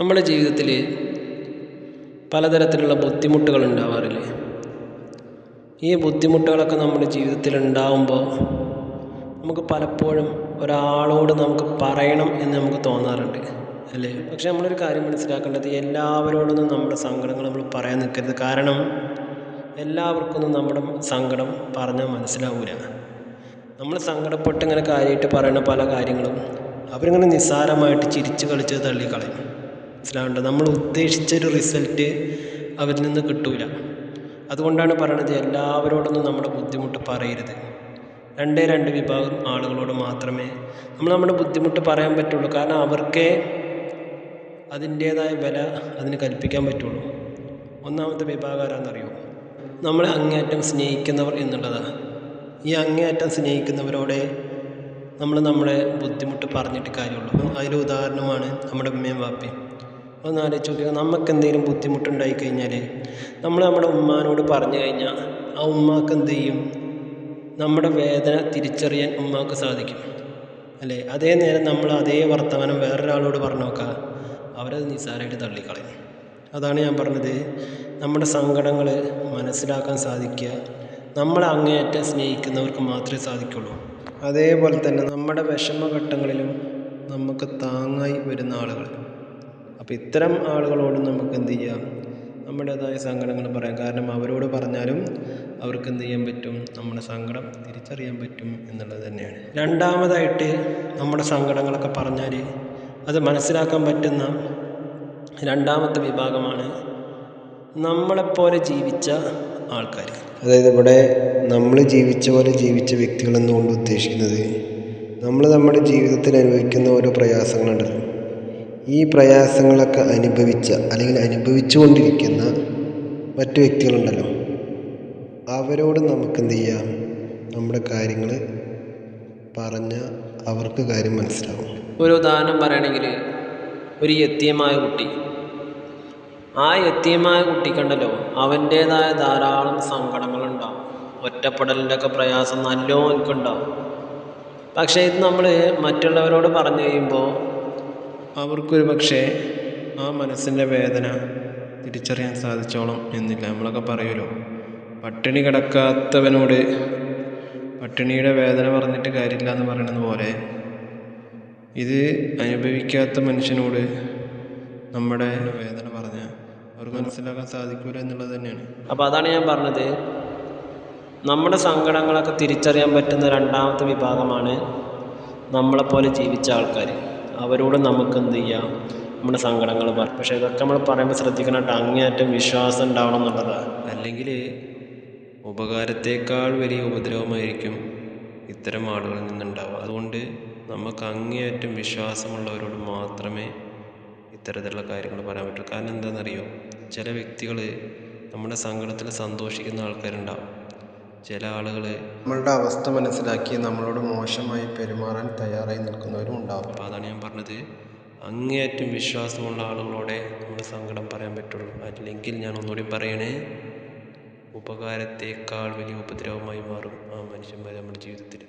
നമ്മുടെ ജീവിതത്തിൽ പലതരത്തിലുള്ള ബുദ്ധിമുട്ടുകൾ ഉണ്ടാവാറില്ലേ ഈ ബുദ്ധിമുട്ടുകളൊക്കെ നമ്മുടെ ജീവിതത്തിൽ ഉണ്ടാവുമ്പോൾ നമുക്ക് പലപ്പോഴും ഒരാളോട് നമുക്ക് പറയണം എന്ന് നമുക്ക് തോന്നാറുണ്ട് അല്ലേ? പക്ഷെ നമ്മളൊരു കാര്യം മനസ്സിലാക്കേണ്ടത് എല്ലാവരോടൊന്നും നമ്മുടെ സങ്കടങ്ങൾ നമ്മൾ പറയാൻ നിൽക്കരുത്. കാരണം എല്ലാവർക്കൊന്നും നമ്മുടെ സങ്കടം പറഞ്ഞാൽ മനസ്സിലാവില്ല നമ്മൾ സങ്കടപ്പെട്ട് ഇങ്ങനെ കാര്യമായിട്ട് പറയുന്ന പല കാര്യങ്ങളും അവരിങ്ങനെ നിസ്സാരമായിട്ട് ചിരിച്ച് കളിച്ച് തള്ളിക്കളയും. മനസ്സിലാവേണ്ടത്. നമ്മൾ ഉദ്ദേശിച്ചൊരു റിസൾട്ട് അവരിൽ നിന്ന് കിട്ടൂല. അതുകൊണ്ടാണ് പറയണത് എല്ലാവരോടൊന്നും നമ്മുടെ ബുദ്ധിമുട്ട് പറയരുത്. രണ്ടേ രണ്ട് വിഭാഗം ആളുകളോട് മാത്രമേ നമ്മൾ നമ്മുടെ ബുദ്ധിമുട്ട് പറയാൻ പറ്റുള്ളൂ. കാരണം അവർക്കേ അതിന്റേതായ വില അതിന് കൽപ്പിക്കാൻ പറ്റുള്ളൂ. ഒന്നാമത്തെ വിഭാഗം ആരാന്നറിയോ? നമ്മളെ അങ്ങേയറ്റം സ്നേഹിക്കുന്നവർ എന്നുള്ളതാണ് ഈ അങ്ങേയറ്റം സ്നേഹിക്കുന്നവരോടെ നമ്മൾ നമ്മളെ ബുദ്ധിമുട്ട് പറഞ്ഞിട്ട് കാര്യമുള്ളൂ. അതിൽ ഉദാഹരണമാണ് നമ്മുടെ ഉമ്മയും വാപ്പയും. ഒന്ന് ആലോചിച്ച് നോക്കുക നമുക്ക് എന്തെങ്കിലും ബുദ്ധിമുട്ടുണ്ടായി കഴിഞ്ഞാൽ നമ്മൾ നമ്മുടെ ഉമ്മാനോട് പറഞ്ഞു കഴിഞ്ഞാൽ ആ ഉമ്മാക്ക് എന്ത് ചെയ്യും? നമ്മുടെ വേദന തിരിച്ചറിയാൻ ഉമ്മാക്ക് സാധിക്കും. അല്ലേ? അതേ നേരം നമ്മൾ അതേ വർത്തമാനം വേറൊരാളോട് പറഞ്ഞു നോക്കുക അവരത് നിസ്സാരമായിട്ട് തള്ളിക്കളയും. അതാണ് ഞാൻ പറഞ്ഞത്. നമ്മുടെ സങ്കടങ്ങൾ മനസ്സിലാക്കാൻ സാധിക്കുക. നമ്മളെ അങ്ങേയറ്റം സ്നേഹിക്കുന്നവർക്ക് മാത്രമേ സാധിക്കുള്ളൂ. അതേപോലെ തന്നെ നമ്മുടെ വിഷമഘട്ടങ്ങളിലും നമുക്ക് താങ്ങായി വരുന്ന ആളുകൾ അപ്പോൾ ഇത്തരം ആളുകളോട് നമുക്ക് എന്ത് ചെയ്യാം? നമ്മുടേതായ സങ്കടങ്ങൾ പറയാം. കാരണം അവരോട് പറഞ്ഞാലും അവർക്ക് എന്ത് ചെയ്യാൻ പറ്റും? നമ്മുടെ സങ്കടം തിരിച്ചറിയാൻ പറ്റും എന്നുള്ളത് തന്നെയാണ്. രണ്ടാമതായിട്ട് നമ്മുടെ സങ്കടങ്ങളൊക്കെ പറഞ്ഞാൽ അത് മനസ്സിലാക്കാൻ പറ്റുന്ന രണ്ടാമത്തെ വിഭാഗമാണ് നമ്മളെപ്പോലെ ജീവിച്ച ആൾക്കാർ അതായത് ഇവിടെ നമ്മൾ ജീവിച്ച പോലെ ജീവിച്ച വ്യക്തികളെന്നുകൊണ്ട് ഉദ്ദേശിക്കുന്നത് നമ്മൾ നമ്മുടെ ജീവിതത്തിൽ അനുഭവിക്കുന്ന ഓരോ പ്രയാസങ്ങളുണ്ടല്ലോ. ഈ പ്രയാസങ്ങളൊക്കെ അനുഭവിച്ച അല്ലെങ്കിൽ അനുഭവിച്ചുകൊണ്ടിരിക്കുന്ന മറ്റു വ്യക്തികളുണ്ടല്ലോ. അവരോട് നമുക്ക് എന്ത് ചെയ്യാം? നമ്മുടെ കാര്യങ്ങൾ പറഞ്ഞ അവർക്ക് കാര്യം മനസ്സിലാവും. ഒരു ഉദാഹരണം പറയുകയാണെങ്കിൽ ഒരു യത്യമായ കുട്ടി. ആ യത്യമായ കുട്ടിക്കുണ്ടല്ലോ അവന്റേതായ ധാരാളം സങ്കടങ്ങളുണ്ടാവും. ഒറ്റപ്പെടലിന്റെ ഒക്കെ പ്രയാസം നല്ലോണം എനിക്കുണ്ടാവും. പക്ഷേ ഇത് നമ്മൾ മറ്റുള്ളവരോട് പറഞ്ഞു കഴിയുമ്പോൾ അവർക്കൊരു പക്ഷേ ആ മനസ്സിന്റെ വേദന തിരിച്ചറിയാൻ സാധിച്ചോളം എന്നില്ല. നമ്മളൊക്കെ പറയുമല്ലോ പട്ടിണി കിടക്കാത്തവനോട് പട്ടിണിയുടെ വേദന പറഞ്ഞിട്ട് കാര്യമില്ല എന്ന് പറയുന്നത് പോലെ ഇത് അനുഭവിക്കാത്ത മനുഷ്യനോട് നമ്മുടെ വേദന പറഞ്ഞാൽ അവർക്ക് മനസ്സിലാക്കാൻ സാധിക്കൂല എന്നുള്ളത് തന്നെയാണ്. അപ്പോൾ അതാണ് ഞാൻ പറഞ്ഞത്. നമ്മുടെ സങ്കടങ്ങളൊക്കെ തിരിച്ചറിയാൻ പറ്റുന്ന രണ്ടാമത്തെ വിഭാഗമാണ് നമ്മളെപ്പോലെ ജീവിച്ച ആൾക്കാർ അവരോട് നമുക്ക് എന്ത് ചെയ്യാം? നമ്മുടെ സങ്കടങ്ങൾ പറയും പക്ഷേ ഇതൊക്കെ നമ്മൾ പറയുമ്പോൾ ശ്രദ്ധിക്കണം കേട്ടോ. അങ്ങേയറ്റം വിശ്വാസം ഉണ്ടാവണം എന്നുള്ളതാണ് അല്ലെങ്കിൽ ഉപകാരത്തേക്കാൾ വലിയ ഉപദ്രവമായിരിക്കും ഇത്തരം ആളുകളിൽ നിന്നുണ്ടാവുക. അതുകൊണ്ട് നമുക്ക് അങ്ങേയറ്റം വിശ്വാസമുള്ളവരോട് മാത്രമേ ഇത്തരത്തിലുള്ള കാര്യങ്ങൾ പറയാൻ പറ്റുള്ളൂ. കാരണം എന്താണെന്നറിയോ? ചില വ്യക്തികൾ നമ്മുടെ സങ്കടത്തിൽ സന്തോഷിക്കുന്ന ആൾക്കാരുണ്ടാവും. ചില ആളുകൾ നമ്മളുടെ അവസ്ഥ മനസ്സിലാക്കി നമ്മളോട് മോശമായി പെരുമാറാൻ തയ്യാറായി നിൽക്കുന്നവരും ഉണ്ടാവും. അപ്പോൾ അതാണ് ഞാൻ പറഞ്ഞത്. അങ്ങേയറ്റം വിശ്വാസമുള്ള ആളുകളോടെ നമ്മുടെ സങ്കടം പറയാൻ പറ്റുള്ളൂ. അല്ലെങ്കിൽ ഞാൻ ഒന്നുകൂടി പറയണേ ഉപകാരത്തേക്കാൾ വലിയ ഉപദ്രവമായി മാറും ആ മനുഷ്യന്മാർ നമ്മുടെ ജീവിതത്തിൽ